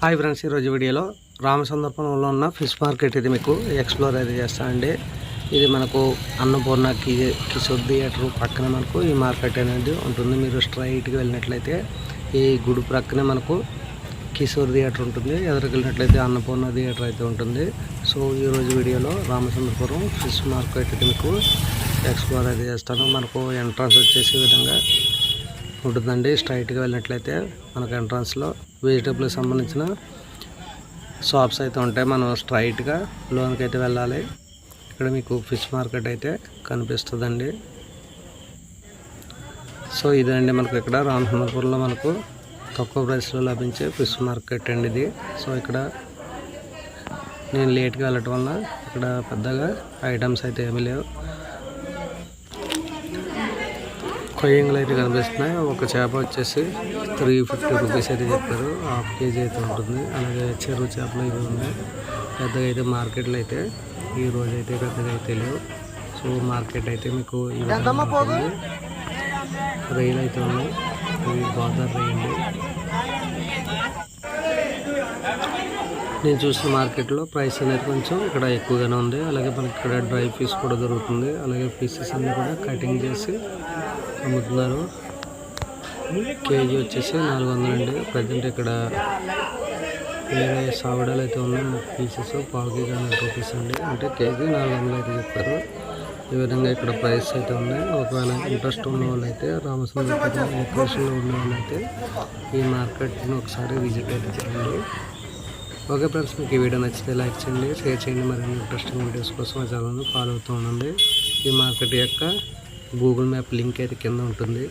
Hi friends ఈరోజు వీడియోలో రామచంద్రపురంలో ఉన్న ఫిష్ మార్కెట్ ఇది మీకు ఎక్స్ప్లోర్ అయితే చేస్తామండి ఇది మనకు అన్నపూర్ణ కి కిషోర్ థియేటర్ పక్కన మనకు ఈ మార్కెట్ అనేది ఉంటుంది. మీరు స్ట్రైట్గా వెళ్ళినట్లయితే ఈ గుడి ప్రక్కనే మనకు కిషోర్ థియేటర్ ఉంటుంది. ఎదురుకు వెళ్ళినట్లయితే అన్నపూర్ణ థియేటర్ అయితే ఉంటుంది. సో ఈరోజు వీడియోలో రామచంద్రపురం ఫిష్ మార్కెట్ ఇది మీకు ఎక్స్ప్లోర్ అయితే చేస్తాను. మనకు ఎంట్రన్స్ వచ్చేసి విధంగా ఉంటుందండి. స్ట్రైట్గా వెళ్ళినట్లయితే మనకు ఎంట్రన్స్లో వెజిటేబుల్కి సంబంధించిన షాప్స్ అయితే ఉంటాయి. మనం స్ట్రైట్గా లోన్కి అయితే వెళ్ళాలి. ఇక్కడ మీకు ఫిష్ మార్కెట్ అయితే కనిపిస్తుందండి. సో ఇదండి మనకు ఇక్కడ రామచంద్రపురంలో మనకు తక్కువ ప్రైస్లో లభించే ఫిష్ మార్కెట్ అండి ఇది. సో ఇక్కడ నేను లేట్గా వెళ్ళటం వల్ల ఇక్కడ పెద్దగా ఐటమ్స్ అయితే ఏమీ లేవు. కొయ్యంగులు అయితే కనిపిస్తున్నాయి. ఒక చేప వచ్చేసి త్రీ ఫిఫ్టీ రూపీస్ అయితే చెప్పారు. హాఫ్ కేజీ అయితే ఉంటుంది. అలాగే చెరువు చేపలు ఇవి ఉన్నాయి. పెద్దగా అయితే మార్కెట్లో అయితే ఈ రోజు అయితే పెద్దగా అయితే లేవు. సో మార్కెట్ అయితే మీకు. రైలు అయితే ఉన్నాయి ఇవి గోదావరి రైలు. నేను చూసిన మార్కెట్లో ప్రైస్ అనేది కొంచెం ఇక్కడ ఎక్కువగానే ఉంది. అలాగే మనకి ఇక్కడ డ్రై ఫిష్ కూడా దొరుకుతుంది. అలాగే పీసెస్ అన్ని కూడా కటింగ్ చేసి అమ్ముతున్నారు. కేజీ వచ్చేసి నాలుగు వందలు అండి ప్రజెంట్ ఇక్కడ వేరే సావిడాలు అయితే ఉన్నాయి. పీసెస్ పావు కేజీ హండ్రెడ్ రూపీస్ అండి. అంటే కేజీ నాలుగు వందలు అయితే చెప్పారు. ఈ విధంగా ఇక్కడ ప్రైస్ అయితే ఉన్నాయి. ఒకవేళ ఇంట్రెస్ట్ ఉన్న వాళ్ళు అయితే రామచంద్రపురం లొకేషన్లో ఉన్న వాళ్ళైతే ఈ మార్కెట్ని ఒకసారి విజిట్ అయితే చేయండి. ఓకే ఫ్రెండ్స్ మీకు ఈ వీడియో నచ్చితే లైక్ చేయండి షేర్ చేయండి. మరిన్ని ఇంట్రెస్టింగ్ వీడియోస్ కోసం మా ఛానల్ని ఫాలో అవుతూ ఉండండి. ఈ మార్కెట్ యొక్క గూగుల్ మ్యాప్ లింక్ అయితే కింద ఉంటుంది.